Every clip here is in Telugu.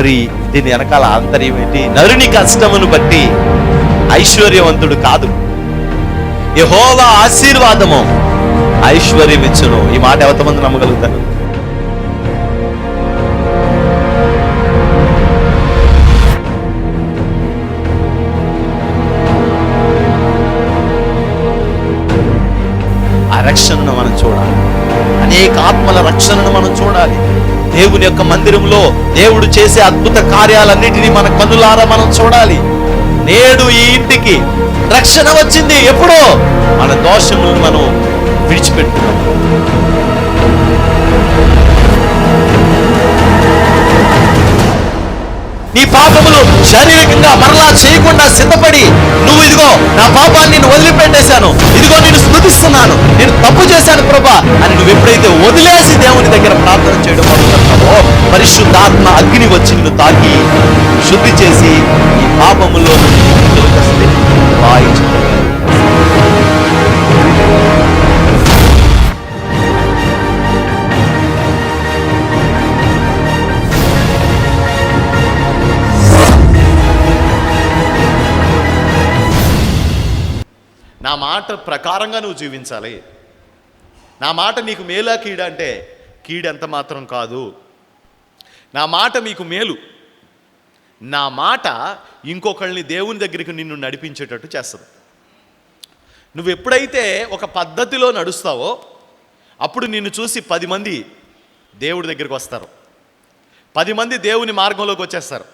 మరి దీని వెనకాల ఆంతర్యం ఏంటి? నరుని కష్టమును బట్టి ఐశ్వర్యవంతుడు కాదు. యహోవా ఆశీర్వాదము ఐశ్వర్యం ఇచ్చును ఈ మాట ఎంతమంది నమ్మగలుగుతారు? ఆ రక్షణను మనం చూడాలి. అనేక ఆత్మల రక్షణను మనం చూడాలి. దేవుని యొక్క మందిరంలో దేవుడు చేసే అద్భుత కార్యాలన్నిటినీ మన కనులారా మనం చూడాలి. నేడు ఈ ఇంటికి రక్షణ వచ్చింది. ఎప్పుడో? మన దోషములను మనం విడిచిపెట్టుకున్నాం. నీ పాపములు శారీరకంగా మరలా చేయకుండా సిద్ధపడి నువ్వు ఇదిగో నా పాపాన్ని నేను వదిలిపెట్టేశాను. ఇదిగో నేను స్మృతిస్తున్నాను నేను తప్పు చేశాను ప్రభా అని నువ్వు ఎప్పుడైతే వదిలేసి దేవుని దగ్గర ప్రార్థన చేయడం మొదలుపెడతావో పరిశుద్ధాత్మ అగ్ని వచ్చి నిన్ను తాకి శుద్ధి చేసి ఈ పాపములో నుండి మాట ప్రకారంగా నువ్వు జీవించాలి. నా మాట నీకు మేలా కీడ అంటే కీడు ఎంత మాత్రం కాదు. నా మాట మీకు మేలు. నా మాట ఇంకొకళ్ళని దేవుని దగ్గరికి నిన్ను నడిపించేటట్టు చేస్తుంది. నువ్వు ఎప్పుడైతే ఒక పద్ధతిలో నడుస్తావో అప్పుడు నిన్ను చూసి పది మంది దేవుడి దగ్గరికి వస్తారు. పది మంది దేవుని మార్గంలోకి వచ్చేస్తారు.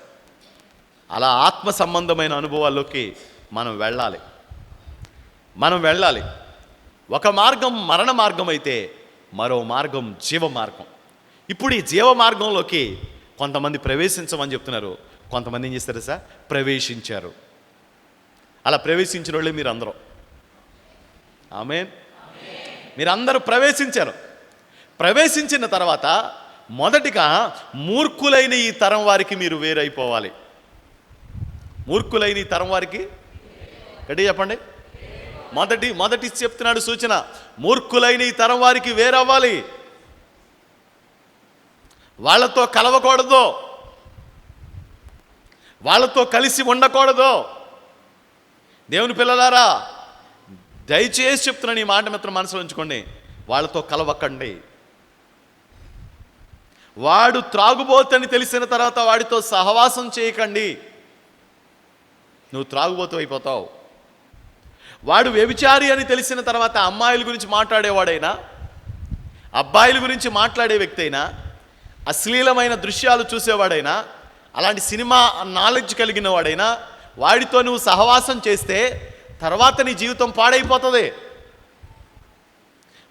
అలా ఆత్మ సంబంధమైన అనుభవాల్లోకి మనం వెళ్ళాలి. మనం వెళ్ళాలి. ఒక మార్గం మరణ మార్గం అయితే మరో మార్గం జీవ మార్గం. ఇప్పుడు ఈ జీవ మార్గంలోకి కొంతమంది ప్రవేశించమని చెప్తున్నారు. కొంతమంది ఏం చేస్తారు సార్? ప్రవేశించారు. అలా ప్రవేశించిన వాళ్ళే మీరు అందరూ ఆమె మీరందరూ ప్రవేశించారు. ప్రవేశించిన తర్వాత మొదటిగా మూర్ఖులైన ఈ తరం వారికి మీరు వేరైపోవాలి. మూర్ఖులైన ఈ తరం వారికి? గట్టి చెప్పండి. మొదటి మొదటి చెప్తున్నాడు సూచన. మూర్ఖులైన ఈ తరం వారికి వేరవ్వాలి. వాళ్ళతో కలవకూడదు. వాళ్ళతో కలిసి ఉండకూడదు. దేవుని పిల్లలారా దయచేసి చెప్తున్నాను ఈ మాట మిత్రం మనసులో ఉంచుకోండి. వాళ్ళతో కలవకండి. వాడు త్రాగుబోతని తెలిసిన తర్వాత వాడితో సహవాసం చేయకండి. నువ్వు త్రాగుబోతు అయిపోతావు. వాడు వ్యభిచారి అని తెలిసిన తర్వాత అమ్మాయిల గురించి మాట్లాడేవాడైనా అబ్బాయిల గురించి మాట్లాడే వ్యక్తి అయినా అశ్లీలమైన దృశ్యాలు చూసేవాడైనా అలాంటి సినిమా నాలెడ్జ్ కలిగిన వాడైనా వాడితో నువ్వు సహవాసం చేస్తే తర్వాత నీ జీవితం పాడైపోతుంది.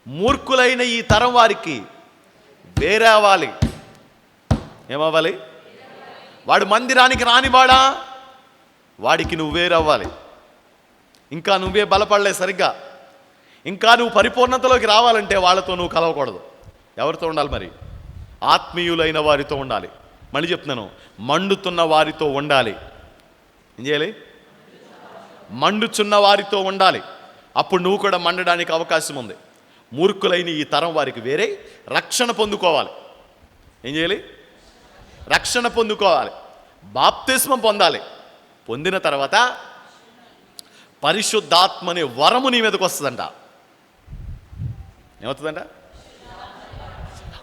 మూర్ఖులైన ఈ తరం వారికి వేరే అవ్వాలి. ఏమవ్వాలి? వాడు మందిరానికి రానివాడా? వాడికి నువ్వు వేరవ్వాలి ఇంకా నువ్వే బలపడలే సరిగ్గా. ఇంకా నువ్వు పరిపూర్ణతలోకి రావాలంటే వాళ్ళతో నువ్వు కలవకూడదు. ఎవరితో ఉండాలి మరి? ఆత్మీయులైన వారితో ఉండాలి. మళ్ళీ చెప్తున్నాను మండుతున్న వారితో ఉండాలి. ఏం చేయాలి? మండుచున్న వారితో ఉండాలి. అప్పుడు నువ్వు కూడా మండడానికి అవకాశం ఉంది. మూర్ఖులైన ఈ తరం వారికి వేరే రక్షణ పొందుకోవాలి. ఏం చేయాలి? రక్షణ పొందుకోవాలి. బాప్తిస్మం పొందాలి. పొందిన తర్వాత పరిశుద్ధాత్మ అనే వరము నీ మీదకి వస్తుందంట. ఏమవుతుందంట?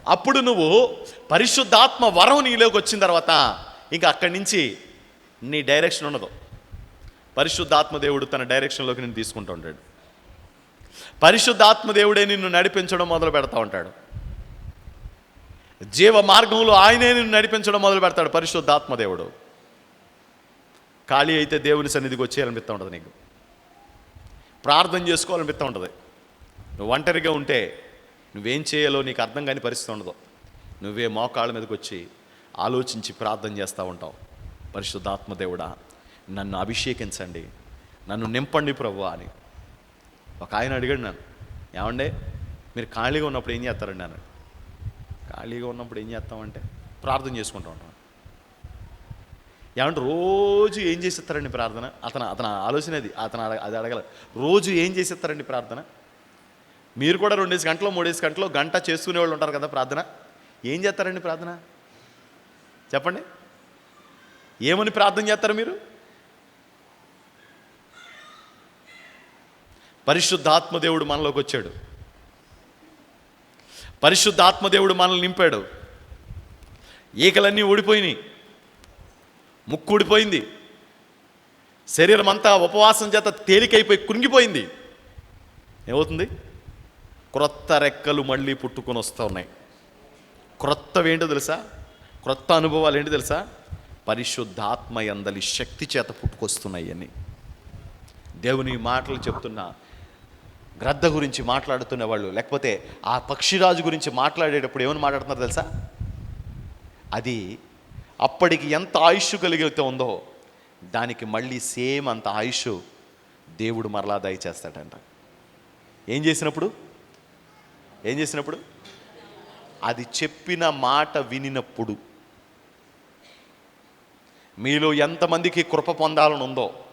అప్పుడు నువ్వు పరిశుద్ధాత్మ వరం నీలోకి వచ్చిన తర్వాత ఇంకా అక్కడి నుంచి నీ డైరెక్షన్ ఉండదు. పరిశుద్ధాత్మ దేవుడు తన డైరెక్షన్లోకి నేను తీసుకుంటూ ఉంటాడు. పరిశుద్ధాత్మ దేవుడే నిన్ను నడిపించడం మొదలు పెడతా ఉంటాడు. జీవ మార్గంలో ఆయనే నిన్ను నడిపించడం మొదలు పెడతాడు పరిశుద్ధాత్మ దేవుడు. ఖాళీ అయితే దేవుని సన్నిధికి వచ్చేయాలనిపిస్తూ ఉంటుంది నీకు. ప్రార్థన చేసుకోవాలనిపిస్తూ ఉంటుంది. నువ్వు ఒంటరిగా ఉంటే నువ్వేం చేయాలో నీకు అర్థం కాని పరిస్థితి ఉండదు. నువ్వే మోకాళ్ళ మీదకి వచ్చి ఆలోచించి ప్రార్థన చేస్తూ ఉంటావు. పరిశుద్ధాత్మదేవుడా నన్ను అభిషేకించండి నన్ను నింపండి ప్రభు అని. ఒక ఆయన అడిగాడు నన్ను ఏమండే మీరు ఖాళీగా ఉన్నప్పుడు ఏం చేస్తారండి? నన్ను ఖాళీగా ఉన్నప్పుడు ఏం చేస్తామంటే ప్రార్థన చేసుకుంటూ ఉంటాం. ఏమంటే రోజు ఏం చేసేస్తారండి ప్రార్థన? అతను అతను ఆలోచన అది. అతను అడగ- అది అడగల. రోజు ఏం చేసేస్తారండి ప్రార్థన? మీరు కూడా రెండేసి గంటలు మూడేసి గంటలు గంట చేసుకునే వాళ్ళు ఉంటారు కదా ప్రార్థన? ఏం చేస్తారండి ప్రార్థన? చెప్పండి. ఏమని ప్రార్థన చేస్తారు మీరు? పరిశుద్ధాత్మదేవుడు మనలోకి వచ్చాడు. పరిశుద్ధాత్మదేవుడు మనల్ని నింపాడు. ఈకలన్నీ ఊడిపోయినాయి. ముక్కుడిపోయింది. శరీరం అంతా ఉపవాసం చేత తేలికైపోయి కృంగిపోయింది. ఏమవుతుంది? క్రొత్త రెక్కలు మళ్ళీ పుట్టుకొని వస్తూ ఉన్నాయి. క్రొత్తవి ఏంటో తెలుసా? క్రొత్త అనుభవాలు ఏంటో తెలుసా? పరిశుద్ధాత్మ ఎందలి శక్తి చేత పుట్టుకొస్తున్నాయి అని దేవుని మాటలు చెప్తున్నా గ్రద్ద గురించి మాట్లాడుతున్న వాళ్ళు లేకపోతే ఆ పక్షిరాజు గురించి మాట్లాడేటప్పుడు ఏమని మాట్లాడుతున్నారు తెలుసా? అది అప్పటికి ఎంత ఆయుష్ కలిగితే ఉందో దానికి మళ్ళీ సేమ్ అంత ఆయుష్ దేవుడు మరలా దయచేస్తాడంట. ఏం చేసినప్పుడు? ఏం చేసినప్పుడు? అది చెప్పిన మాట వినినప్పుడు. మీలో ఎంతమందికి కృప పొందాలని ఉందో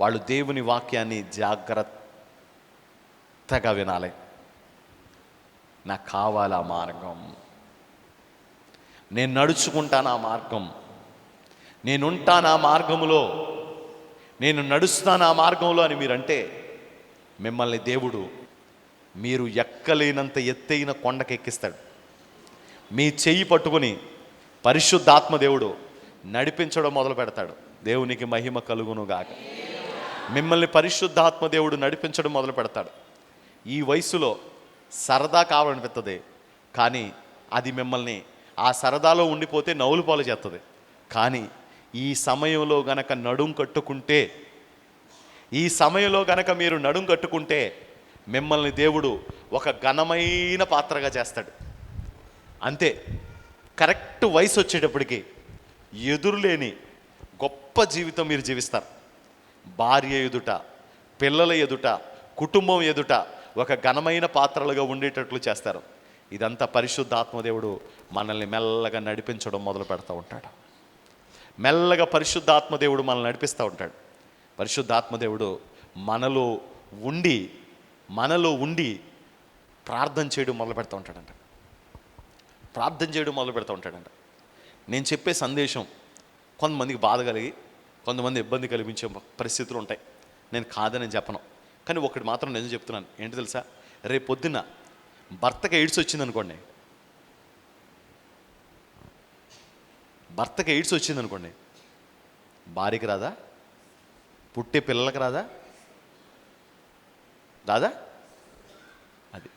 వాళ్ళు దేవుని వాక్యాన్ని జాగ్రత్తగా వినాలి. నాకు కావాలి ఆ మార్గం? నేను నడుచుకుంటాను ఆ మార్గం. నేనుంటాను ఆ మార్గములో. నేను నడుస్తాను ఆ మార్గంలో అని మీరంటే మిమ్మల్ని దేవుడు మీరు ఎక్కలేనంత ఎత్తైన కొండకెక్కిస్తాడు. మీ చెయ్యి పట్టుకుని పరిశుద్ధాత్మ దేవుడు నడిపించడం మొదలు పెడతాడు. దేవునికి మహిమ కలుగును గాక. మిమ్మల్ని పరిశుద్ధాత్మ దేవుడు నడిపించడం మొదలు పెడతాడు. ఈ వయసులో సరదా కావాలనిపిస్తుంది కానీ అది మిమ్మల్ని ఆ సరదాలో ఉండిపోతే నవ్వులు పాలు చేస్తుంది కానీ ఈ సమయంలో గనక నడుం కట్టుకుంటే ఈ సమయంలో గనక మీరు నడుం కట్టుకుంటే మిమ్మల్ని దేవుడు ఒక ఘనమైన పాత్రగా చేస్తాడు. అంతే. కరెక్ట్ వయసు వచ్చేటప్పటికి ఎదురులేని గొప్ప జీవితం మీరు జీవిస్తారు. భార్య ఎదుట పిల్లల ఎదుట కుటుంబం ఎదుట ఒక ఘనమైన పాత్రలుగా ఉండేటట్లు చేస్తారు. ఇదంతా పరిశుద్ధాత్మదేవుడు మనల్ని మెల్లగా నడిపించడం మొదలు పెడతా ఉంటాడు. మెల్లగా పరిశుద్ధాత్మదేవుడు మనల్ని నడిపిస్తూ ఉంటాడు. పరిశుద్ధాత్మదేవుడు మనలో ఉండి మనలో ఉండి ప్రార్థన చేయడం మొదలు పెడతా ఉంటాడంట. ప్రార్థన చేయడం మొదలు పెడతా ఉంటాడంట. నేను చెప్పే సందేశం కొంతమందికి బాధ కలిగి కొంతమంది ఇబ్బంది కలిగించే పరిస్థితులు ఉంటాయి. నేను కాదని చెప్పను. కానీ ఒకటి మాత్రం నేను చెప్తున్నాను. ఏంటి తెలుసా? రేపు పొద్దున్న భర్తకి ఎయిడ్స్ వచ్చింది అనుకోండి భర్తకి ఎయిడ్స్ వచ్చింది అనుకోండి భార్యకి రాదా? పుట్టే పిల్లలకి రాదా? రాదా? అది.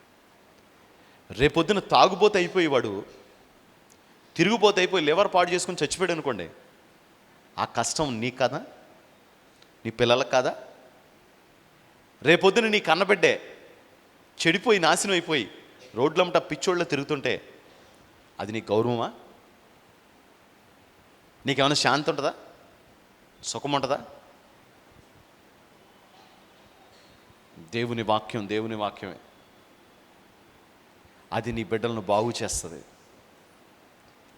రేపొద్దున తాగుబోతే అయిపోయేవాడు తిరుగుబోతే అయిపోయి లివర్ పాడు చేసుకుని చచ్చిపోయాడు అనుకోండి. ఆ కష్టం నీకు కదా? నీ పిల్లలకు కాదా? రేపొద్దున నీ కన్నబిడ్డే చెడిపోయి నాశనం అయిపోయి రోడ్లమ్మట పిచ్చోళ్ళు తిరుగుతుంటే అది నీ గౌరవమా? నీకేమైనా శాంతి ఉంటుందా సుఖం ఉంటుందా దేవుని వాక్యం దేవుని వాక్యమే. అది నీ బిడ్డలను బాగు చేస్తుంది.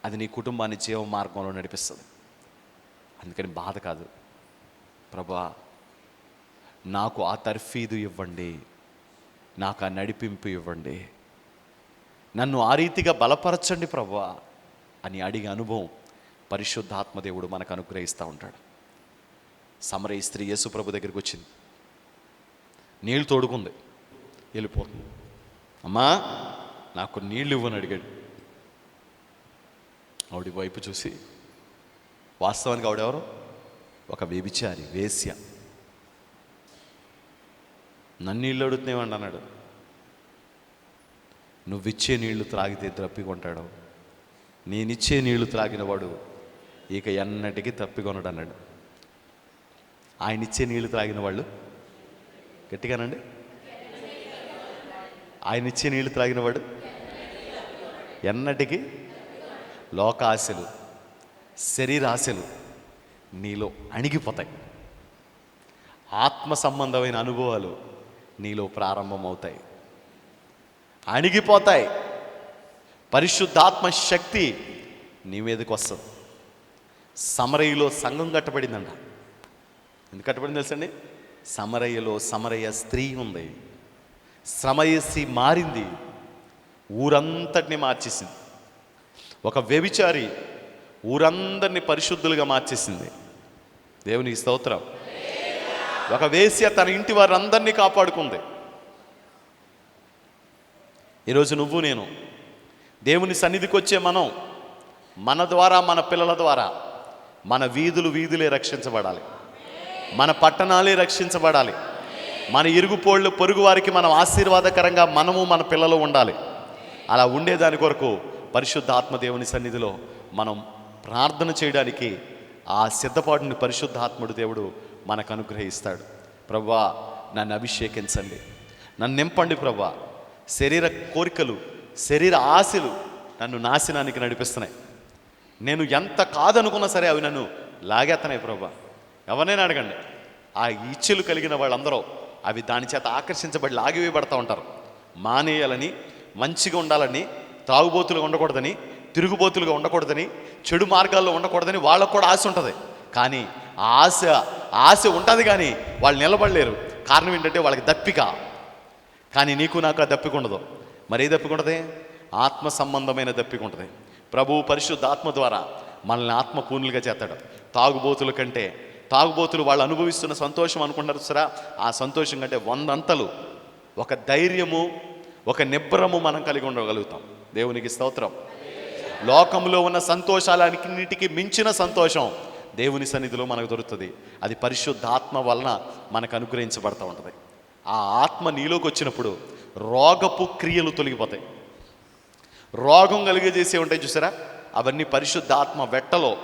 అది నీ కుటుంబాన్ని జీవ మార్గంలో నడిపిస్తుంది. అందుకని బాధ కాదు. ప్రభా నాకు ఆ తర్ఫీదు ఇవ్వండి. నాకు ఆ నడిపింపు ఇవ్వండి. నన్ను ఆ రీతిగా బలపరచండి ప్రభా అని అడిగే అనుభవం పరిశుద్ధాత్మదేవుడు మనకు అనుగ్రహిస్తూ ఉంటాడు. సమరయ స్త్రీ యేసు ప్రభు దగ్గరికి వచ్చింది. నీళ్ళు తోడుకుంది. వెళ్ళిపోతుంది. అమ్మా నాకు నీళ్ళు ఇవ్వని అడిగాడు. ఆవిడ వైపు చూసి వాస్తవానికి ఆవిడెవరు ఒక వ్యభిచారి వేశ్య. నన్ను నీళ్ళు అడుగుతున్నామండి అన్నాడు. నువ్విచ్చే నీళ్ళు త్రాగితే తప్పికొంటాడు నేనిచ్చే నీళ్ళు త్రాగిన వాడు ఇక ఎన్నటికీ తప్పికొనడు అన్నాడు. ఆయన ఇచ్చే నీళ్ళు త్రాగిన వాళ్ళు గట్టిగానండి. ఆయన ఇచ్చే నీళ్ళు త్రాగిన వాడు ఎన్నటికీ లోకాశలు శరీరాశలు నీలో అణిగిపోతాయి. ఆత్మ సంబంధమైన అనుభవాలు నీలో ప్రారంభమవుతాయి. అణిగిపోతాయి. పరిశుద్ధాత్మ శక్తి నీ మీదకి వస్తుంది. సమరయ్యలో సంఘం కట్టబడిందంట. ఎందుకు కట్టబడింది తెలుసండి? సమరయ్యలో సమరయ్య స్త్రీ ఉంది. శ్రమయసి మారింది. ఊరంతటిని మార్చేసింది. ఒక వ్యభిచారి ఊరందరినీ పరిశుద్ధులుగా మార్చేసింది. దేవుని స్తోత్రం. ఒక వేశ్య తన ఇంటి వారందరినీ కాపాడుకుంది. ఈరోజు నువ్వు నేను దేవుని సన్నిధికి వచ్చే మనం మన ద్వారా మన పిల్లల ద్వారా మన వీధులు వీధులే రక్షించబడాలి. మన పట్టణాలే రక్షించబడాలి. మన ఇరుగుపోళ్ళు పొరుగు వారికి మనం ఆశీర్వాదకరంగా మనము మన పిల్లలు ఉండాలి. అలా ఉండేదాని కొరకు పరిశుద్ధ ఆత్మదేవుని సన్నిధిలో మనం ప్రార్థన చేయడానికి ఆ సిద్ధపాటుని పరిశుద్ధాత్ముడు దేవుడు మనకు అనుగ్రహిస్తాడు. ప్రభా నన్ను అభిషేకించండి. నన్ను నింపండి ప్రభా శరీర కోరికలు శరీర ఆశలు నన్ను నాశనానికి నడిపిస్తున్నాయి. నేను ఎంత కాదనుకున్నా సరే అవి నన్ను లాగేస్తున్నాయి ప్రభా. ఎవరినైనా అడగండి. ఆ ఇచ్చలు కలిగిన వాళ్ళందరూ అవి దాని చేత ఆకర్షించబడి లాగివేయబడతా ఉంటారు. మానేయాలని మంచిగా ఉండాలని తాగుబోతులుగా ఉండకూడదని తిరుగుబోతులుగా ఉండకూడదని చెడు మార్గాల్లో ఉండకూడదని వాళ్ళకు కూడా ఆశ ఉంటుంది. కానీ ఆ ఆశ ఆశ ఉంటుంది కానీ వాళ్ళు నిలబడలేరు. కారణం ఏంటంటే వాళ్ళకి దప్పిక. కానీ నీకు నాకు ఆ దప్పిక ఉండదు. మరి ఆత్మ సంబంధమైన దప్పికుంటుంది ప్రభు ప్రభువు పరిశుద్ధ ఆత్మ ద్వారా మనల్ని ఆత్మ పూర్ణులుగా చేస్తాడు. తాగుబోతుల కంటే తాగుబోతులు వాళ్ళు అనుభవిస్తున్న సంతోషం అనుకుంటారు సరా ఆ సంతోషం కంటే వందంతలు ఒక ధైర్యము ఒక నిబ్బరము మనం కలిగి ఉండగలుగుతాం. దేవునికి స్తోత్రం. లోకంలో ఉన్న సంతోషాలన్నిటికి మించిన సంతోషం దేవుని సన్నిధిలో మనకు దొరుకుతుంది. అది పరిశుద్ధ ఆత్మ వలన మనకు అనుగ్రహించబడతా ఉంటుంది. ఆ ఆత్మ నీలోకి వచ్చినప్పుడు రోగపు క్రియలు తొలగిపోతాయి. రోగం కలిగజేసే ఉంటాయి చూసారా? అవన్నీ పరిశుద్ధ ఆత్మ వెట్టలో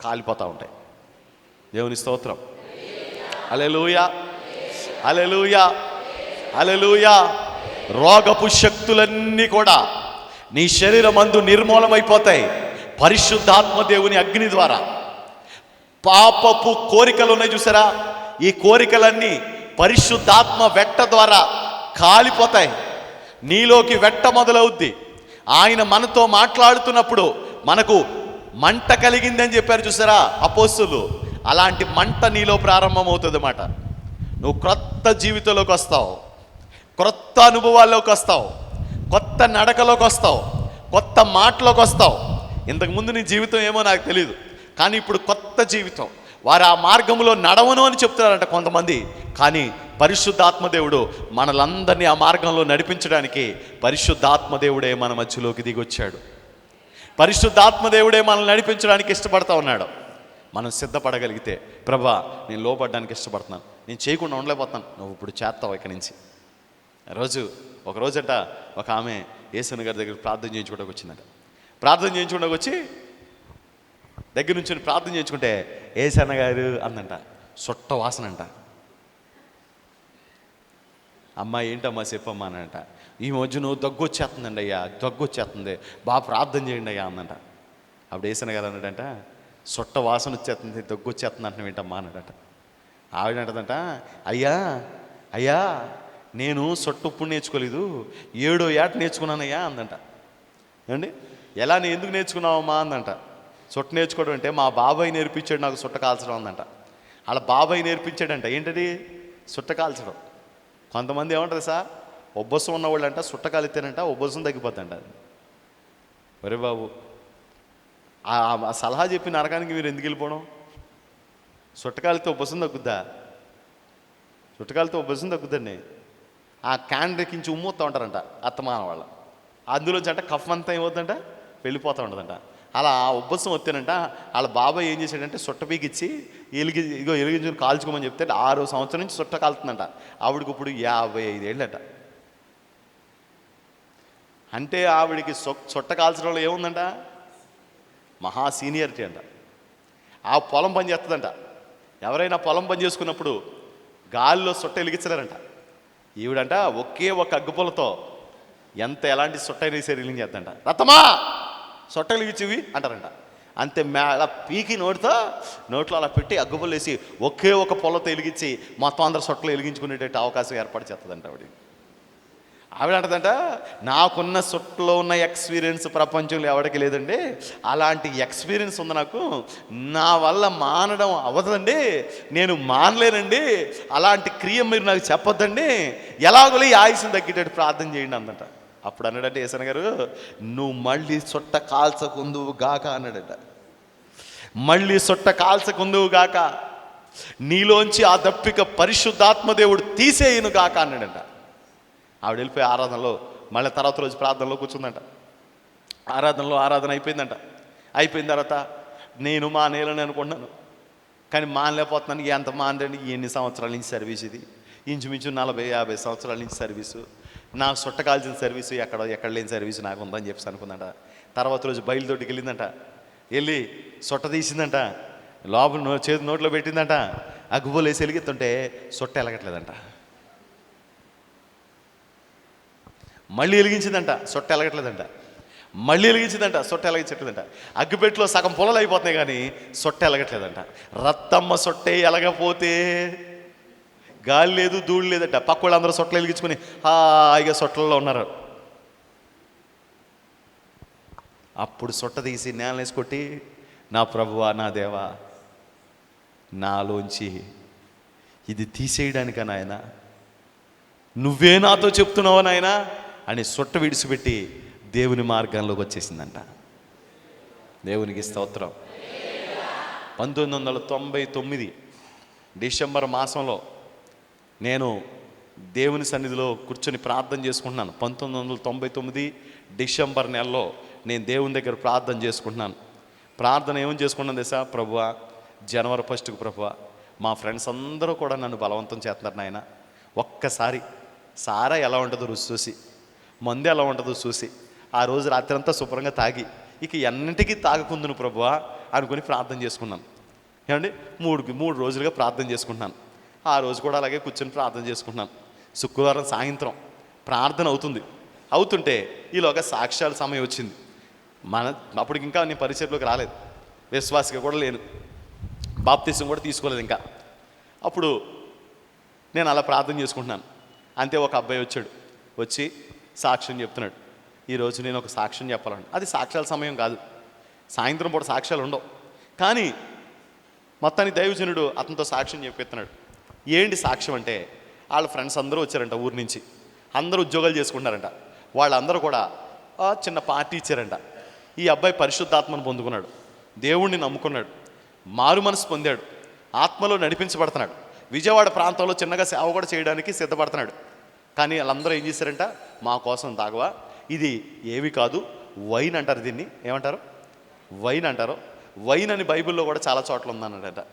కాలిపోతూ ఉంటాయి. దేవుని స్తోత్రం. అలెలుయా అలెలుయా అలెలుయా రోగపు శక్తులన్నీ కూడా నీ శరీరం అందు నిర్మూలమైపోతాయి. పరిశుద్ధాత్మ దేవుని అగ్ని ద్వారా. పాపపు కోరికలు ఉన్నాయి చూసారా? ఈ కోరికలన్నీ పరిశుద్ధాత్మ వెట్ట ద్వారా కాలిపోతాయి. నీలోకి వెట్ట మొదలవుద్ది. ఆయన మనతో మాట్లాడుతున్నప్పుడు మనకు మంట కలిగిందని చెప్పారు చూసారా అపోస్తులు? అలాంటి మంట నీలో ప్రారంభమవుతుంది అన్నమాట నువ్వు క్రొత్త జీవితంలోకి వస్తావు. క్రొత్త అనుభవాల్లోకి వస్తావు. కొత్త నడకలోకి వస్తావు. కొత్త మాటలోకి వస్తావు. ఇంతకుముందు నీ జీవితం ఏమో నాకు తెలియదు కానీ ఇప్పుడు కొత్త జీవితం. వారు ఆ మార్గంలో నడవను అని చెప్తున్నారంట కొంతమంది. కానీ పరిశుద్ధాత్మదేవుడు మనలందరినీ ఆ మార్గంలో నడిపించడానికి పరిశుద్ధాత్మదేవుడే మన మధ్యలోకి దిగొచ్చాడు. పరిశుద్ధాత్మదేవుడే మనల్ని నడిపించడానికి ఇష్టపడతా ఉన్నాడు. మనం సిద్ధపడగలిగితే ప్రభా నేను లోపడడానికి ఇష్టపడుతున్నాను. నేను చేయకుండా ఉండలేకపోతున్నాను. నువ్వు ఇప్పుడు చేస్తావు ఇక్కడి నుంచి. రోజు ఒక రోజట ఒక ఆమె యేసుని గారి దగ్గర ప్రార్థన చేయించుకోవడానికి వచ్చిందంట. ప్రార్థన చేయించుకోవడానికి వచ్చి దగ్గర నుంచి ప్రార్థన చేసుకుంటే ఏసన్న గారు? అందంట. సొట్ట వాసన అంట అమ్మ ఏంటమ్మా చెప్పమ్మా అనంట. ఈ మధ్య నువ్వు దగ్గు వచ్చేస్తుందండి అయ్యా దగ్గు వచ్చేస్తుంది. బాగా ప్రార్థన చేయండి అయ్యా అందంట అప్పుడు వేసిన గారు అన్నాడంట సొట్ట వాసన వచ్చేస్తుంది దగ్గు వచ్చేస్తుంది అంటే ఏంటమ్మా అన్నాడట. ఆవిడ అంటదంట అయ్యా అయ్యా నేను సొట్టు ఉప్పు నేర్చుకోలేదు ఏడో ఏట నేర్చుకున్నానయ్యా అందంట. ఏమండి? ఎలా నేను ఎందుకు నేర్చుకున్నావమ్మా అందంట. చుట్ట నేర్చుకోవడం అంటే మా బాబాయ్ నేర్పించాడు నాకు చుట్ట కాల్చడం అందంట. అలా బాబాయ్ నేర్పించాడంట. ఏంటది? చుట్ట కాల్చడం. కొంతమంది ఏమంటారు సార్ ఉబ్బసం ఉన్నవాళ్ళు అంట చుట్ట కాలితేనంట ఉబ్బసం తగ్గిపోతుందంట ఒరే బాబు ఆ సలహా చెప్పి నరకానికి మీరు ఎందుకు వెళ్ళిపోవడం? సుట్టకాలితో ఉబ్బసం తగ్గుద్దా? చుట్టకాలతో ఉబ్బసం తగ్గుద్దండి. ఆ క్యాన్ రెక్కించి ఉమ్మొత్తా ఉంటారంట అత్తమాన వాళ్ళ. అందులోంచి అంట కఫ్ అంతా ఏమవుతుందంట? వెళ్ళిపోతూ ఉంటుందంట అలా ఆ ఉబ్బసం వస్తేనంట వాళ్ళ బాబాయ్ ఏం చేశాడంటే సుట్ట పీకిచ్చి ఎలిగి ఇగో ఎలిగించుకుని కాల్చుకోమని చెప్తే ఆరు సంవత్సరం నుంచి సుట్ట కాలుతుందంట. ఆవిడకి ఇప్పుడు యాభై ఐదేళ్ళట అంటే ఆవిడికి సొ- కాల్చడంలో ఏముందంట? మహా సీనియారిటీ అంట. ఆ పొలం పని చేస్తుందంట. ఎవరైనా పొలం పని చేసుకున్నప్పుడు గాలిలో సొట్ట వెలిగించలేరంట. ఈవిడంట ఒకే ఒక అగ్గుపులతో ఎంత ఎలాంటి సొట్ట అయినా సరే వెలిగించేద్దంట రతమా సొట్ట ఇచ్చివి అంటారంట. అంతే మే అలా పీకి నోటితో నోట్లో అలా పెట్టి అగ్గుపులు వేసి ఒకే ఒక పొలతో వెలిగించి మొత్తం అందరు సొట్టలు వెలిగించుకునేటట్టు అవకాశం ఏర్పాటు చేస్తుందంట ఆవిడ. ఆవిడ అంటదంట నాకున్న సొట్టులో ఉన్న ఎక్స్పీరియన్స్ ప్రపంచంలో ఎవరికి లేదండి. అలాంటి ఎక్స్పీరియన్స్ ఉంది నాకు. నా వల్ల మానడం అవ్వదండి. నేను మానలేనండి. అలాంటి క్రియ మీరు నాకు చెప్పొద్దండి. ఎలాగోలే ఈ ఆయుష్ని తగ్గేటట్టు ప్రార్థన చేయండి అందంట. అప్పుడు అన్నాడంటే ఏసన గారు నువ్వు మళ్ళీ చుట్ట కాల్చకుందువు గాక అన్నాడట. మళ్ళీ సొట్ట కాల్చకుందువు గాక. నీలోంచి ఆ దప్పిక పరిశుద్ధాత్మదేవుడు తీసేయను గాక అన్నాడంట. ఆవిడ వెళ్ళిపోయి ఆరాధనలో మళ్ళీ తర్వాత రోజు ప్రార్థనలో కూర్చుందంట. ఆరాధనలో ఆరాధన అయిపోయిందంట. అయిపోయిన తర్వాత నేను మానేయాలని అనుకుంటున్నాను. కానీ మానలేకపోతున్నాను. ఎంత మానండి ఎన్ని సంవత్సరాల నుంచి సర్వీస్ ఇది? ఇంచుమించు నలభై యాభై సంవత్సరాల నుంచి సర్వీసు. నాకు సొట్ట కాల్చిన సర్వీసు ఎక్కడ ఎక్కడ లేని సర్వీసు నాకు ఉందని చెప్పేసి అనుకుందంట. తర్వాత రోజు బయలుదొడ్డికి వెళ్ళిందంట. వెళ్ళి సొట్ట తీసిందంట. లోపల నో చేతి నోట్లో పెట్టిందంట. అగ్గుబోలేసి వెలిగిస్తుంటే సొట్ట ఎలగట్లేదంట మళ్ళీ వెలిగించిందంట. సొట్ట ఎలగట్లేదంట మళ్ళీ వెలిగించిందంట. సొట్ట ఎలగించట్లేదంట అగ్గిపెట్టులో సగం పొలలు అయిపోతున్నాయి కానీ సొట్ట ఎలగట్లేదంట రత్తమ్మ సొట్టే ఎలగపోతే గాలి లేదు ధూళి లేదట. పక్క వాళ్ళందరూ సొట్టలు వెలిగించుకుని హాయిగా సొట్టలలో ఉన్నారు. అప్పుడు సొట్ట తీసి నేల వేసుకొట్టి నా ప్రభువా నా దేవా నాలోంచి ఇది తీసేయడానికా నాయన? నువ్వే నాతో చెప్తున్నావా నాయనా? అని సొట్ట విడిచిపెట్టి దేవుని మార్గంలోకి వచ్చేసిందంట. దేవునికి స్తోత్రం. పంతొమ్మిది వందల తొంభై తొమ్మిది డిసెంబర్ మాసంలో నేను దేవుని సన్నిధిలో కూర్చొని ప్రార్థన చేసుకుంటున్నాను. పంతొమ్మిది వందల తొంభై తొమ్మిది డిసెంబర్ నెలలో నేను దేవుని దగ్గర ప్రార్థన చేసుకుంటున్నాను. ప్రార్థన ఏమని చేసుకున్నాను తెలుసా? ప్రభువ జనవరి ఫస్ట్కి ప్రభువ మా ఫ్రెండ్స్ అందరూ కూడా నన్ను బలవంతం చేస్తున్నారు నాయన. ఒక్కసారి సారా ఎలా ఉంటుందో రుచి చూసి మందు ఎలా ఉంటుందో చూసి ఆ రోజు రాత్రి అంతా శుభ్రంగా తాగి ఇక ఎన్నింటికి తాగకుందును ప్రభువా అనుకుని ప్రార్థన చేసుకున్నాను. ఏమండి? మూడు మూడు రోజులుగా ప్రార్థన చేసుకుంటున్నాను. ఆ రోజు కూడా అలాగే కూర్చొని ప్రార్థన చేసుకుంటున్నాను. శుక్రవారం సాయంత్రం ప్రార్థన అవుతుంది. అవుతుంటే ఈలోగా సాక్ష్యాల సమయం వచ్చింది. మన అప్పటికి ఇంకా నేను పరిచయంలోకి రాలేదు. విశ్వాసిగా కూడా లేను. బాప్తీసం కూడా తీసుకోలేదు ఇంకా. అప్పుడు నేను అలా ప్రార్థన చేసుకుంటున్నాను. అంతే ఒక అబ్బాయి వచ్చాడు. వచ్చి సాక్ష్యం చెప్తున్నాడు. ఈరోజు నేను ఒక సాక్ష్యం చెప్పాలని. అది సాక్ష్యాల సమయం కాదు. సాయంత్రం పూట సాక్ష్యాలు ఉండవు. కానీ మొత్తానికి దైవజనుడు అతనితో సాక్ష్యం చెప్పిస్తున్నాడు. ఏంటి సాక్ష్యం అంటే వాళ్ళ ఫ్రెండ్స్ అందరూ వచ్చారంట ఊరి నుంచి. అందరూ ఉద్యోగాలు చేసుకుంటారంట వాళ్ళందరూ కూడా చిన్న పార్టీ ఇచ్చారంట. ఈ అబ్బాయి పరిశుద్ధాత్మను పొందుకున్నాడు. దేవుణ్ణి నమ్ముకున్నాడు. మారు మనసు పొందాడు. ఆత్మలో నడిపించబడుతున్నాడు. విజయవాడ ప్రాంతంలో చిన్నగా సేవ కూడా చేయడానికి సిద్ధపడుతున్నాడు. కానీ వాళ్ళందరూ ఏం చేశారంట? మా కోసం తాగవా? ఇది ఏవి కాదు వైన్ అంటారు దీన్ని. ఏమంటారు? వైన్ అంటారు. వైన్ అని బైబిల్లో కూడా చాలా చోట్ల ఉందన్నాడట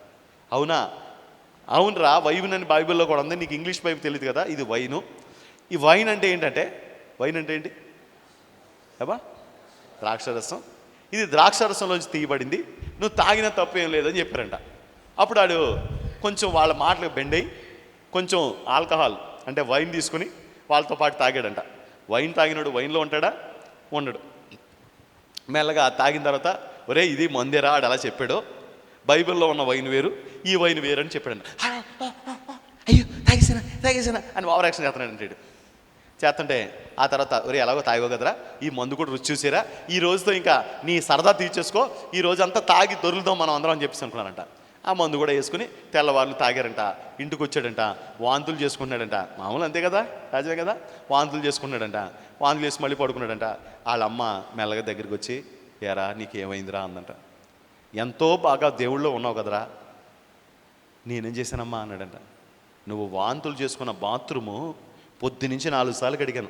అవునా? అవునరా వైన్ అని బైబిల్లో కూడా ఉంది నీకు ఇంగ్లీష్ బైబిల్ తెలియదు కదా ఇది వైను. ఈ వైన్ అంటే ఏంటంటే వైన్ అంటే ఏంటి? ఏబా ద్రాక్షరసం. ఇది ద్రాక్షరసంలోంచి తీయబడింది నువ్వు తాగిన తప్పేం లేదని చెప్పారంట. అప్పుడు ఆడు కొంచెం వాళ్ళ మాటలు బెండ్ అయ్యి కొంచెం ఆల్కహాల్ అంటే వైన్ తీసుకుని వాళ్ళతో పాటు తాగాడంట. వైన్ తాగినాడు వైన్లో ఉంటాడా? ఉండడు. మెల్లగా తాగిన తర్వాత ఒరే ఇది మందేరా ఆడు అలా చెప్పాడు. బైబిల్లో ఉన్న వైన్ వేరు ఈ వైన్ వేరు అని చెప్పాడు అయ్యో తాగేసానా తాగేసానా అని ఓవర్ యాక్షన్ చేస్తున్నాడు అంటాడు చేస్తుంటే ఆ తర్వాత ఒరే ఎలాగో తాగో కదరా ఈ మందు కూడా రుచి చూసారా ఈ రోజుతో ఇంకా నీ సరదా తీర్చేసుకో ఈ రోజంతా తాగి దొరుకుదాం మనం అందరం అని చెప్పేసి అనుకున్నారంట. ఆ మందు కూడా వేసుకుని తెల్లవాళ్ళు తాగారంట ఇంటికి వచ్చాడంట వాంతులు చేసుకున్నాడంట మామూలు అంతే కదా రాజే కదా వాంతులు చేసుకున్నాడంట వాంతులు చేసి మళ్ళీ పడుకున్నాడంట. వాళ్ళ అమ్మ మెల్లగా దగ్గరికి వచ్చి ఎరా నీకేమైందిరా? అందంట. ఎంతో బాగా దేవుళ్ళో ఉన్నావు కదరా నేనేం చేశానమ్మా అన్నాడంట. నువ్వు వాంతులు చేసుకున్న బాత్రూము పొద్దు నుంచి నాలుగు సార్లు కడిగాను.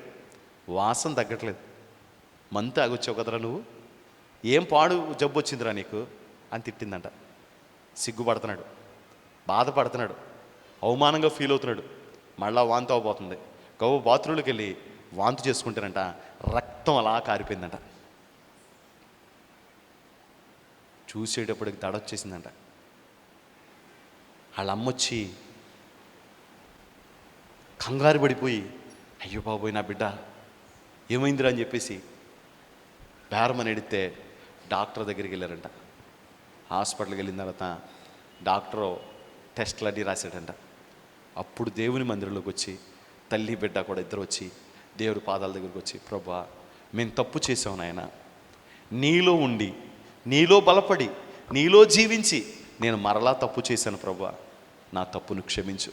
వాసన తగ్గట్లేదు. మంత ఆగొచ్చావు కదరా నువ్వు? ఏం పాడు జబ్బు వచ్చిందిరా నీకు? అని తిట్టిందంట. సిగ్గుపడుతున్నాడు. బాధపడుతున్నాడు. అవమానంగా ఫీల్ అవుతున్నాడు. మళ్ళా వాంతి అవబోతుంది గవ్వ బాత్రూంలోకి వెళ్ళి వాంతి చేసుకుంటారంట రక్తం అలా కారిపోయిందంట. చూసేటప్పటికి దడొచ్చేసిందంట వాళ్ళ అమ్మొచ్చి కంగారు పడిపోయి అయ్యో బాబోయ్ నా బిడ్డ ఏమైందిరా? అని చెప్పేసి బేరమని ఎడితే డాక్టర్ దగ్గరికి వెళ్ళారంట. హాస్పిటల్కి వెళ్ళిన తర్వాత డాక్టరు టెస్ట్లు అన్నీ రాశాడంట. అప్పుడు దేవుని మందిరంలోకి వచ్చి తల్లి బిడ్డ కూడా ఇద్దరు వచ్చి దేవుడి పాదాల దగ్గరికి వచ్చి ప్రభా మేము తప్పు చేసాం నాయన. నీలో ఉండి నీలో బలపడి నీలో జీవించి నేను మరలా తప్పు చేశాను ప్రభా. నా తప్పును క్షమించు.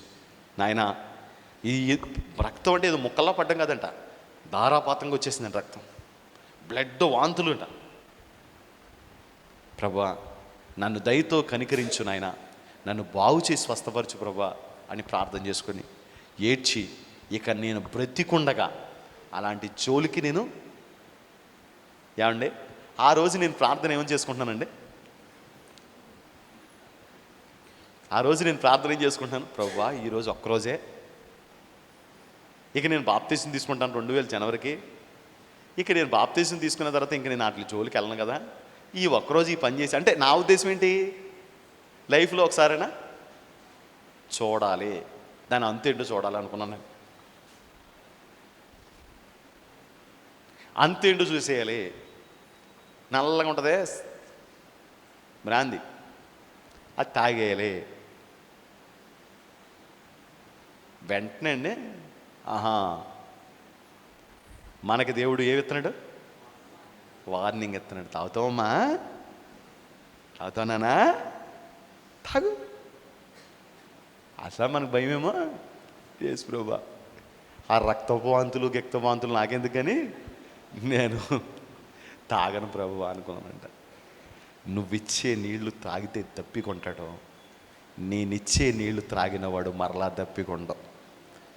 నాయన ఈ రక్తం అంటే ఏదో ముక్కల్లా పడ్డం కదంట. ధారాపాతంగా వచ్చేసిందంట రక్తం. బ్లడ్ వాంతులు అంట ప్రభా నన్ను దయతో కనికరించు నాయన. నన్ను బాగు చేసి స్వస్థపరచు ప్రభా అని ప్రార్థన చేసుకొని ఏడ్చి ఇక నేను బ్రతికుండగా అలాంటి జోలికి నేను ఏమండి? ఆ రోజు నేను ప్రార్థన ఏమని చేసుకుంటున్నానండి? ఆ రోజు నేను ప్రార్థన చేసుకుంటాను? ప్రభా ఈరోజు ఒక్కరోజే. ఇక నేను బాప్తీసం తీసుకుంటాను రెండు వేల జనవరికి. ఇక నేను బాప్తీసం తీసుకున్న తర్వాత ఇంక నేను వాటి జోలికి వెళ్ళను కదా. ఈ ఒక్కరోజు ఈ పని చేసి అంటే నా ఉద్దేశం ఏంటి? లైఫ్లో ఒకసారైనా? చూడాలి. దాని అంతేంటో చూడాలి అనుకున్నాను నేను. అంతేంటో చూసేయాలి. నల్లగా ఉంటుంది. బ్రాంది. అది తాగేయాలి. వెంటనే అండి. ఆహా. మనకి దేవుడు ఏమి ఇస్తున్నాడు? వార్నింగ్ ఇస్తున్నాడు. తాగుతావమ్మా? తాగుతానా తాగు. అసలు మనకు భయమేమో? యేసు ప్రభా. ఆ రక్తపు గక్తవాంతులు నాకెందుకు కానీ నేను తాగను ప్రభు అనుకున్నానంట. నువ్విచ్చే నీళ్ళు తాగితే తప్పికొంటాడు నేనిచ్చే నీళ్ళు త్రాగినవాడు మరలా తప్పికొండవు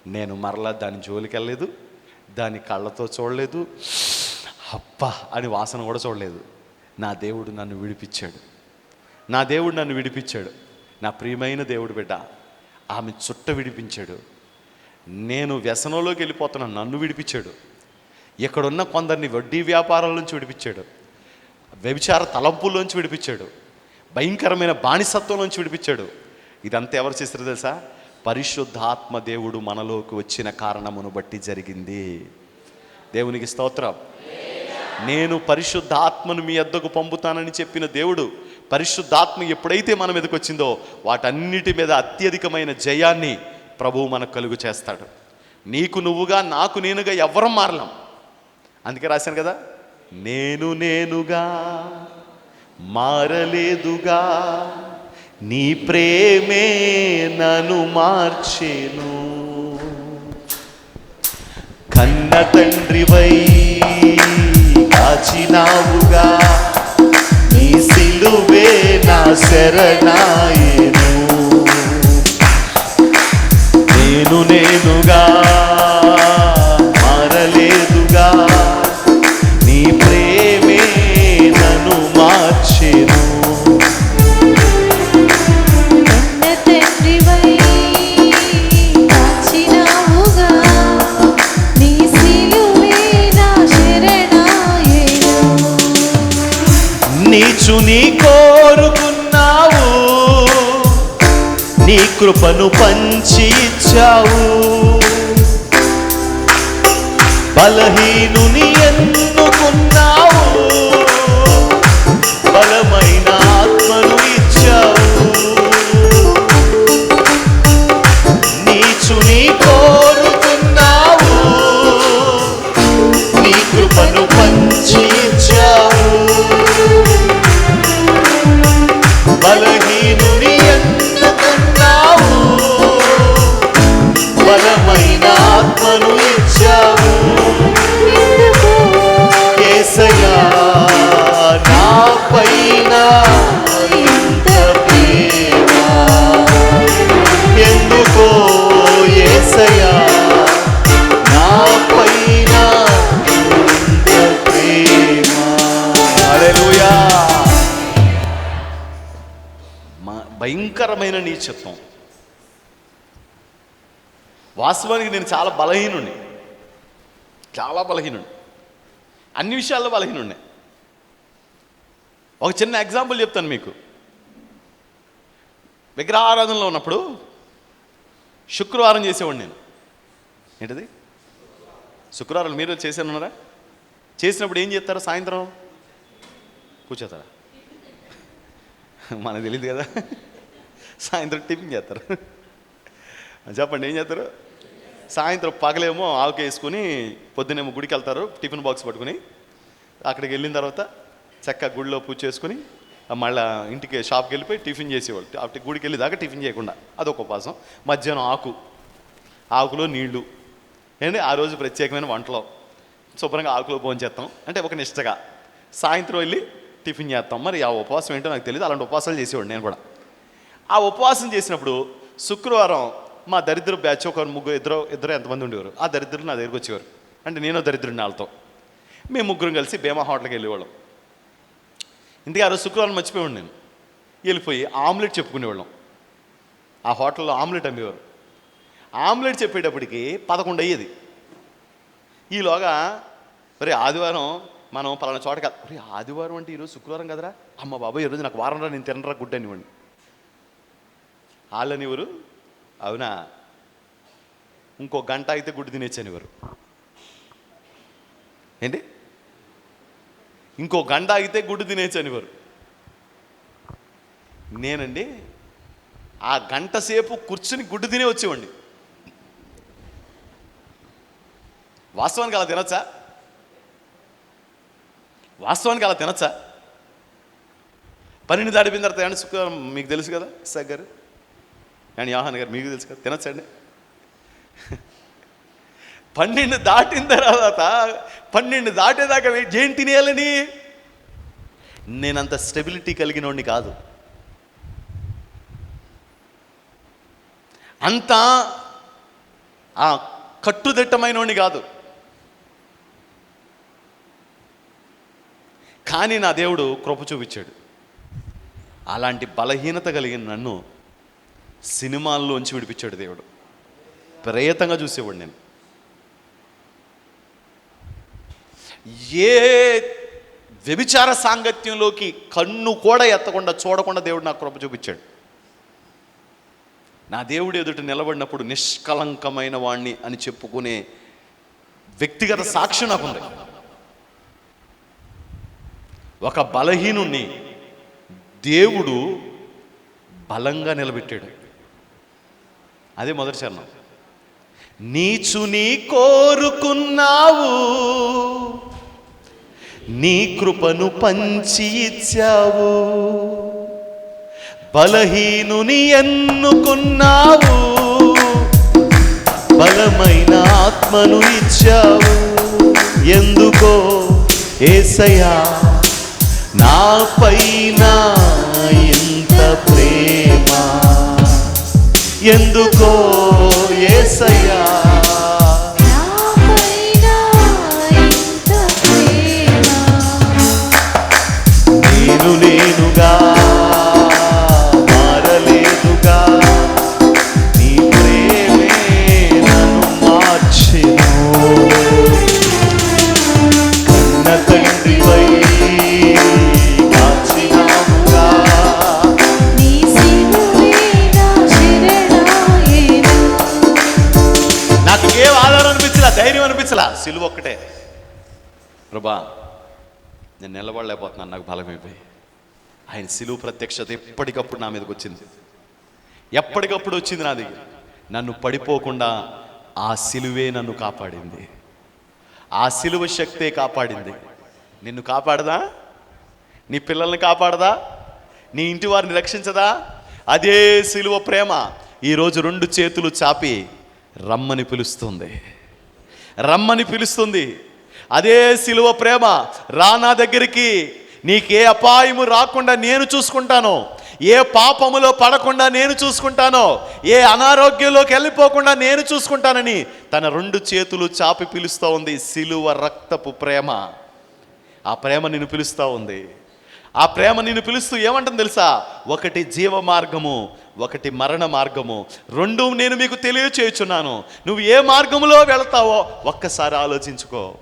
నేను మరలా దాని జోలికి వెళ్ళలేదు దాని కళ్ళతో చూడలేదు అప్ప అని వాసన కూడా చూడలేదు. నా దేవుడు నన్ను విడిపించాడు. నా దేవుడు నన్ను విడిపించాడు. నా ప్రియమైన దేవుడు బిడ్డ ఆమె చుట్ట విడిపించాడు. నేను వ్యసనంలోకి వెళ్ళిపోతున్నాను నన్ను విడిపించాడు. ఇక్కడున్న కొందరిని వడ్డీ వ్యాపారాల నుంచి విడిపించాడు. వ్యభిచార తలంపుల్లోంచి విడిపించాడు. భయంకరమైన బానిసత్వం నుంచి విడిపించాడు. ఇదంతా ఎవరు చేశారు తెలుసా? పరిశుద్ధాత్మ దేవుడు మనలోకి వచ్చిన కారణమును బట్టి జరిగింది. దేవునికి స్తోత్రం. నేను పరిశుద్ధాత్మను మీ వద్దకు పంపుతానని చెప్పిన దేవుడు పరిశుద్ధాత్మ ఎప్పుడైతే మన మీదకి వచ్చిందో వాటన్నిటి మీద అత్యధికమైన జయాన్ని ప్రభువు మనకు కలుగు చేస్తాడు. నీకు నువ్వుగా నాకు నేనుగా ఎవరం మారలాం. అందుకే రాశాను కదా నేను నేనుగా మారలేదుగా. నీ ప్రేమే నన్ను మార్చేను. కన్న తండ్రివై కాచినావుగా నీ సిలువే నా శరణాయను. నేను నేనుగా మారలేదుగా. నీ కోరుకున్నావు. నీ కృపను పంచి ఇచ్చావు బలహీనుని ఎన్నుకున్నావు. చిత్తం వాస్తవానికి నేను చాలా బలహీనుణ్ణి. చాలా బలహీనుణ్ణి. అన్ని విషయాల్లో బలహీనుణ్ణి. ఒక చిన్న ఎగ్జాంపుల్ చెప్తాను మీకు. విగ్రహారాధనలో ఉన్నప్పుడు శుక్రవారం చేసేవాడిని నేను. ఏంటిది? శుక్రవారం మీరు చేశానున్నారా చేసినప్పుడు ఏం చేస్తారా సాయంత్రం? కూర్చోతారా? మనకు తెలియదు కదా. సాయంత్రం టిఫిన్ చేస్తారు. చెప్పండి ఏం చేస్తారు? సాయంత్రం పగలేమో ఆవుకి వేసుకుని పొద్దునేమో గుడికి వెళ్తారు టిఫిన్ బాక్స్ పట్టుకుని. అక్కడికి వెళ్ళిన తర్వాత చక్కగా గుడిలో పూజ చేసుకుని మళ్ళా ఇంటికి షాప్కి వెళ్ళిపోయి టిఫిన్ చేసేవాళ్ళు. అటు గుడికి వెళ్ళేదాకా టిఫిన్ చేయకుండా. అదొక ఉపాసం మధ్యాహ్నం ఆకు. ఆకులో నీళ్ళు. ఏంటి? ఆ రోజు ప్రత్యేకమైన వంటలో. శుభ్రంగా ఆకులో భోజనం చేస్తాం. అంటే ఒక నిష్టగా. సాయంత్రం వెళ్ళి టిఫిన్ చేస్తాం. మరి ఆ ఉపవాసం ఏంటో నాకు తెలియదు అలాంటి ఉపవాసాలు చేసేవాడు నేను కూడా. ఆ ఉపవాసం చేసినప్పుడు శుక్రవారం మా దరిద్ర బ్యాచ్ ఒక ముగ్గురు ఇద్దరు ఇద్దరు ఎంతమంది ఉండేవారు? ఆ దరిద్రులు నా దగ్గరికి వచ్చేవారు. అంటే నేను దరిద్రుడిని వాళ్ళతో మేము ముగ్గురం కలిసి భీమా హోటల్కి వెళ్ళేవాళ్ళం. ఇందుకే ఆ రోజు శుక్రవారం మర్చిపోయాడు నేను. వెళ్ళిపోయి ఆమ్లెట్ చెప్పుకునేవాళ్ళం. ఆ హోటల్లో ఆమ్లెట్ అమ్మేవారు. ఆమ్లెట్ చెప్పేటప్పటికి పదకొండు అయ్యేది. ఈలోగా మరి ఆదివారం మనం పలానా చోట కాదు ఒరే ఆదివారం అంటే ఈరోజు శుక్రవారం కదరా? అమ్మ బాబాయ్ ఈరోజు నాకు వారం రా నేను తినరా గుడ్ అనివ్వండి వాళ్ళనివ్వరు అవునా? ఇంకో గంట అయితే గుడ్డు తినేచ్చనివ్వరు ఏంటి? ఇంకో గంట అయితే గుడ్డు తినేచ్చనివ్వరు నేనండి ఆ గంట సేపు కూర్చుని గుడ్డు తినే వచ్చేవాడిని. వాస్తవానికి అలా తినొచ్చా? వాస్తవానికి అలా తినచ్చా? పన్నెండు దాడిపోయిన తర్వాత మీకు తెలుసు కదా సార్ గారు? అండ్ యాహన్ గారు మీకు తెలుసు కదా తినొచ్చండి. పన్నెండు దాటిన తర్వాత పన్నెండు దాటేదాకా వెయిట్ చేయండి తినేయాలని? నేనంత స్టెబిలిటీ కలిగినోడిని కాదు. అంత ఆ కట్టుదిట్టమైనోడిని కాదు. కానీ నా దేవుడు కృప చూపించాడు. అలాంటి బలహీనత కలిగిన నన్ను సినిమాల్లోంచి విడిపించాడు దేవుడు. ప్రయత్నంగా చూసేవాడు నేను. ఏ వ్యభిచార సాంగత్యంలోకి కన్ను కూడా ఎత్తకుండా చూడకుండా దేవుడు నాకు కృప చూపించాడు. నా దేవుడు ఎదుట నిలబడినప్పుడు నిష్కలంకమైన వాణ్ణి అని చెప్పుకునే వ్యక్తిగత సాక్షి నాకుంది. ఒక బలహీనుణ్ణి దేవుడు బలంగా నిలబెట్టాడు. అదే మొదటి చరణం. నీచుని కోరుకున్నావు నీ కృపను పంచి ఇచ్చావు బలహీనుని ఎన్నుకున్నావు బలమైన ఆత్మను ఇచ్చావు. ఎందుకో ఏసయా నా పైన ఎందుకో ఏసయ్యా? సిలువ ఒక్కటే. ప్రభా నేను నిలబడలేకపోతున్నాను నాకు బలమైపోయి. ఆయన సిలువ ప్రత్యక్షత ఎప్పటికప్పుడు నా మీదకి వచ్చింది. ఎప్పటికప్పుడు వచ్చింది నా దగ్గర. నన్ను పడిపోకుండా ఆ సిలువే నన్ను కాపాడింది. ఆ సిలువ శక్తే కాపాడింది. నిన్ను కాపాడదా? నీ పిల్లల్ని కాపాడదా? నీ ఇంటి వారిని రక్షించదా? అదే సిలువ ప్రేమ ఈరోజు రెండు చేతులు చాపి రమ్మని పిలుస్తుంది. రమ్మని పిలుస్తుంది. అదే సిలువ ప్రేమ రా నా దగ్గరికి నీకే అపాయము రాకుండా నేను చూసుకుంటాను. ఏ పాపములో పడకుండా నేను చూసుకుంటానో ఏ అనారోగ్యంలోకి వెళ్ళిపోకుండా నేను చూసుకుంటానని తన రెండు చేతులు చాపి పిలుస్తూ ఉంది సిలువ రక్తపు ప్రేమ. ఆ ప్రేమ నిన్ను పిలుస్తూ ఉంది ఆ ప్రేమ నిన్ను పిలుస్తూ ఏమంటుంది తెలుసా? ఒకటి జీవ మార్గము ఒకటి మరణ మార్గము. రెండు నేను మీకు తెలియచేయుచున్నాను. నువ్వు ఏ మార్గములో వెళతావో ఒక్కసారి ఆలోచించుకో.